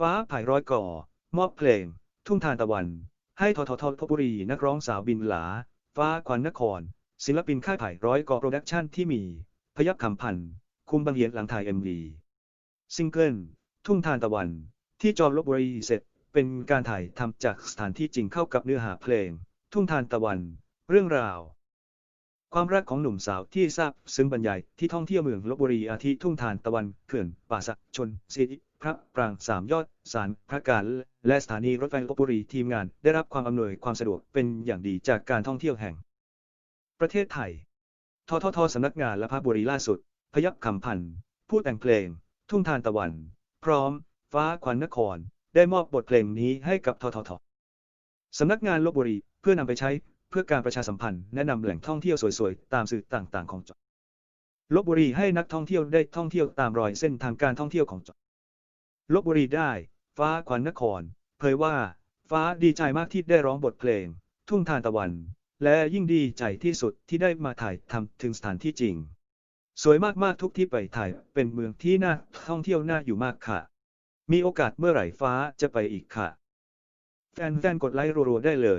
ฟ้าผ่ายร้อยก่อ มอบเพลง ทุ่งทานตะวัน ให้ททททบุรีนักร้องสาวบินหลา ฟ้าขวัญนคร ศิลปินค่ายผ่ายร้อยก่อโปรดักชั่นที่มี พยับคำพันธ์คุมบังเหียนหลังถ่ายเอ็มวีซิงเกิล ทุ่งทานตะวัน ที่จอมลบบุรีเสร็จ เป็นการถ่ายทำจากสถานที่จริงเข้ากับเนื้อหาเพลง ทุ่งทานตะวัน เรื่องราว ความรักของหนุ่มสาวที่ทราบซึ้งบรรยายที่ท่องเที่ยวเมืองลบบุรีอาทิทุ่งทานตะวันเขื่อนป่าสักชนสีพระปรางสามยอดสารพระการและสถานีรถไฟลบบุรีทีมงานได้รับความอำนวยความสะดวกเป็นอย่างดีจากการท่องเที่ยวแห่ง ประเทศไทย ทททสำนักงานและภาคบุรีล่าสุด พยับคำพันธ์ผู้แต่งเพลง ทุ่งทานตะวัน พร้อม ฟ้าขวัญนคร ได้มอบบทเพลงนี้ให้กับทททสำนักงานลบบุรีเพื่อนำไปใช้ เพื่อการประชาสัมพันธ์แนะนำแหล่งท่องเที่ยวสวยๆ ตามสื่อต่างๆ ของจังหวัดลบบุรีให้นักท่องเที่ยวได้ท่องเที่ยวตามรอยเส้นทางการท่องเที่ยวของจังหวัดลบบุรีได้ ฟ้าขวัญนคร เผยว่า ฟ้าดีใจมากที่ได้ร้องบทเพลง ทุ่งทานตะวัน และยิ่งดีใจที่สุดที่ได้มาถ่ายทำถึงสถานที่จริง สวยมากๆทุกที่ไปถ่ายเป็นเมืองที่น่าท่องเที่ยวน่าอยู่มากค่ะ มีโอกาสเมื่อไหร่ฟ้าจะไปอีกค่ะ แฟนๆกดไลค์รัวๆได้เลย